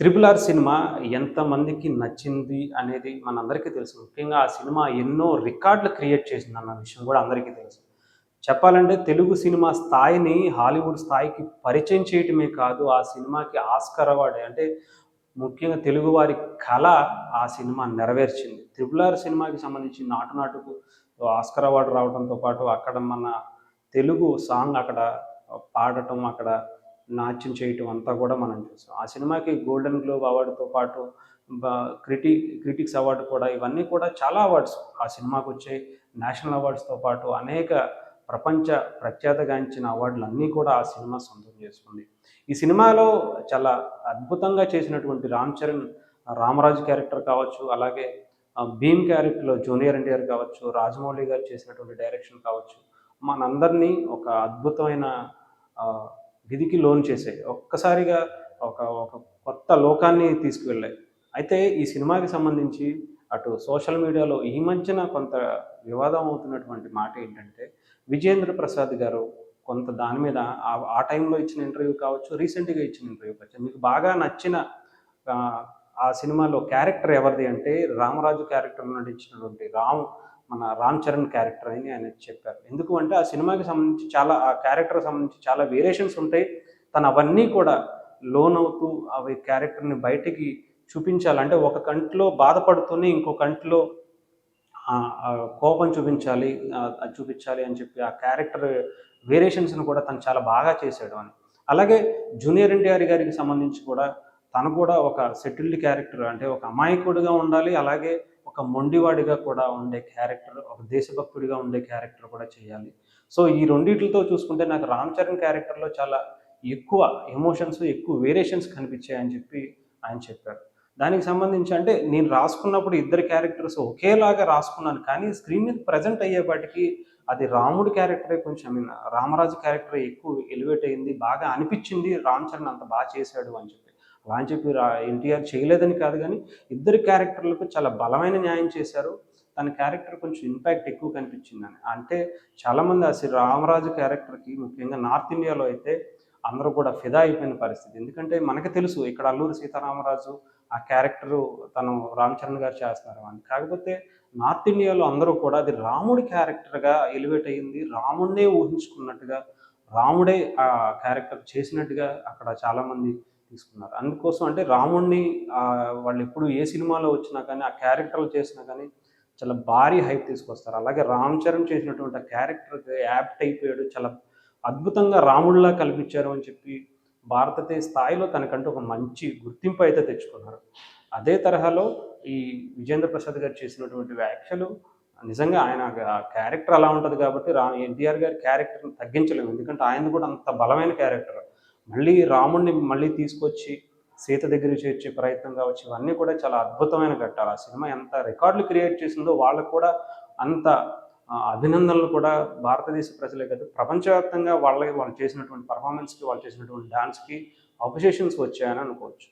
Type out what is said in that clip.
Triple R cinema ఎంతమందికి నచ్చింది అనేది మనందరికీ తెలుసు. ముఖ్యంగా ఆ సినిమా ఎన్నో రికార్డులు క్రియేట్ చేసింది అన్న విషయం కూడా అందరికీ తెలుసు. చెప్పాలంటే తెలుగు సినిమా స్థాయిని హాలీవుడ్ స్థాయికి పరిచయం చేయటమే కాదు ఆ సినిమాకి ఆస్కర్ అవార్డు అంటే ముఖ్యంగా తెలుగువారి కళ ఆ సినిమా నెరవేర్చింది. త్రిపుల్ ఆర్ సినిమాకి సంబంధించి నాటు నాటుకు ఆస్కర్ అవార్డు రావడంతో పాటు అక్కడ మన తెలుగు సాంగ్ అక్కడ పాడటం అక్కడ నాట్యం చేయటం అంతా కూడా మనం చూసాం. ఆ సినిమాకి గోల్డెన్ గ్లోబ్ అవార్డుతో పాటు క్రిటి క్రిటిక్స్ అవార్డు కూడా ఇవన్నీ కూడా చాలా అవార్డ్స్ ఆ సినిమాకు వచ్చే నేషనల్ అవార్డ్స్తో పాటు అనేక ప్రపంచ ప్రఖ్యాతగాంచిన అవార్డులు అన్నీ కూడా ఆ సినిమా సొంతం చేసుకుంది. ఈ సినిమాలో చాలా అద్భుతంగా చేసినటువంటి రామ్ చరణ్ రామరాజు క్యారెక్టర్ కావచ్చు అలాగే భీమ్ క్యారెక్టర్లో జూనియర్ ఎన్టీఆర్ కావచ్చు రాజమౌళి గారు చేసినటువంటి డైరెక్షన్ కావచ్చు మనందరినీ ఒక అద్భుతమైన విధికి లోన్ చేసాయి ఒక్కసారిగా ఒక ఒక కొత్త లోకాన్ని తీసుకువెళ్ళాయి. అయితే ఈ సినిమాకి సంబంధించి అటు సోషల్ మీడియాలో ఈ మధ్యన కొంత వివాదం అవుతున్నటువంటి మాట ఏంటంటే విజేంద్ర ప్రసాద్ గారు కొంత దాని మీద ఆ- టైంలో ఇచ్చిన ఇంటర్వ్యూ కావచ్చు రీసెంట్గా ఇచ్చిన ఇంటర్వ్యూ కావచ్చు మీకు బాగా నచ్చిన ఆ, సినిమాలో క్యారెక్టర్ ఎవరిది అంటే రామరాజు క్యారెక్టర్ నటించినటువంటి రామ్ మన రామ్ చరణ్ క్యారెక్టర్ అని ఆయన చెప్పారు. ఎందుకు అంటే ఆ సినిమాకి సంబంధించి చాలా ఆ క్యారెక్టర్ సంబంధించి చాలా వేరియేషన్స్ ఉంటాయి. తను అవన్నీ కూడా లోన్ అవుతూ అవి క్యారెక్టర్ని బయటికి చూపించాలంటే ఒక కంట్లో బాధపడుతూనే ఇంకో కంట్లో కోపం చూపించాలి అది చూపించాలి అని చెప్పి ఆ క్యారెక్టర్ వేరియేషన్స్ని కూడా తను చాలా బాగా చేశాడు అని. అలాగే జూనియర్ ఎన్టీఆర్ గారికి సంబంధించి కూడా తను కూడా ఒక సెటిల్డ్ క్యారెక్టర్ అంటే ఒక అమాయకుడిగా ఉండాలి. అలాగే ఒక మొండివాడిగా కూడా ఉండే క్యారెక్టర్ ఒక దేశభక్తుడిగా ఉండే క్యారెక్టర్ కూడా చేయాలి. సో ఈ రెండిట్లతో చూసుకుంటే నాకు రామ్ చరణ్ క్యారెక్టర్లో చాలా ఎక్కువ ఎమోషన్స్ ఎక్కువ వేరియేషన్స్ కనిపించాయని చెప్పి ఆయన చెప్పారు. దానికి సంబంధించి అంటే నేను రాసుకున్నప్పుడు ఇద్దరు క్యారెక్టర్స్ ఒకేలాగా రాసుకున్నాను కానీ స్క్రీన్ మీద ప్రజెంట్ అయ్యేపాటికి అది రాముడి క్యారెక్టరే కొంచెం ఐ మీన్ రామరాజు క్యారెక్టర్ ఎక్కువ ఎలివేట్ అయింది బాగా అనిపించింది రామ్ చరణ్ అంత బాగా చేశాడు అని చెప్పి. అలా అని చెప్పి ఎన్టీఆర్ చేయలేదని కాదు కానీ ఇద్దరు క్యారెక్టర్లకు చాలా బలమైన న్యాయం చేశారు. తన క్యారెక్టర్ కొంచెం ఇంపాక్ట్ ఎక్కువ కనిపించింది అని అంటే చాలామంది అసలు రామరాజు క్యారెక్టర్కి ముఖ్యంగా నార్త్ ఇండియాలో అయితే అందరూ కూడా ఫిదా అయిపోయిన పరిస్థితి. ఎందుకంటే మనకు తెలుసు ఇక్కడ అల్లూరి సీతారామరాజు ఆ క్యారెక్టరు తను రామ్ చరణ్ గారు చేస్తున్నారు అని. కాకపోతే నార్త్ ఇండియాలో అందరూ కూడా అది రాముడి క్యారెక్టర్గా ఎలివేట్ అయ్యింది. రాముడినే ఊహించుకున్నట్టుగా రాముడే ఆ క్యారెక్టర్ చేసినట్టుగా అక్కడ చాలామంది తీసుకున్నారు. అందుకోసం అంటే రాముడిని వాళ్ళు ఎప్పుడు ఏ సినిమాలో వచ్చినా కానీ ఆ క్యారెక్టర్లు చేసినా కానీ చాలా భారీ హైప్ తీసుకొస్తారు. అలాగే రామ్ చరణ్ చేసినటువంటి ఆ క్యారెక్టర్ యాప్ట్ అయిపోయాడు. చాలా అద్భుతంగా రాముడిలా కల్పించారు అని చెప్పి భారతదేశ స్థాయిలో తనకంటూ ఒక మంచి గుర్తింపు అయితే తెచ్చుకున్నారు. అదే తరహాలో ఈ విజేంద్ర ప్రసాద్ గారు చేసినటువంటి వ్యాఖ్యలు నిజంగా ఆయన ఆ క్యారెక్టర్ అలా ఉంటుంది కాబట్టి రా ఎన్టీఆర్ గారి క్యారెక్టర్ని తగ్గించలేము. ఎందుకంటే ఆయన కూడా అంత బలమైన క్యారెక్టర్. మళ్ళీ రాముణ్ణి మళ్ళీ తీసుకొచ్చి సీత దగ్గర చేర్చే ప్రయత్నం కావచ్చు ఇవన్నీ కూడా చాలా అద్భుతమైన ఘట్టాలు. ఆ సినిమా ఎంత రికార్డులు క్రియేట్ చేసిందో వాళ్ళకు కూడా అంత అభినందనలు కూడా భారతదేశ ప్రజలే కాదు ప్రపంచవ్యాప్తంగా వాళ్ళకి వాళ్ళు చేసినటువంటి పర్ఫార్మెన్స్కి వాళ్ళు చేసినటువంటి డాన్స్కి అపోజిషన్స్ వచ్చాయని అనుకోవచ్చు.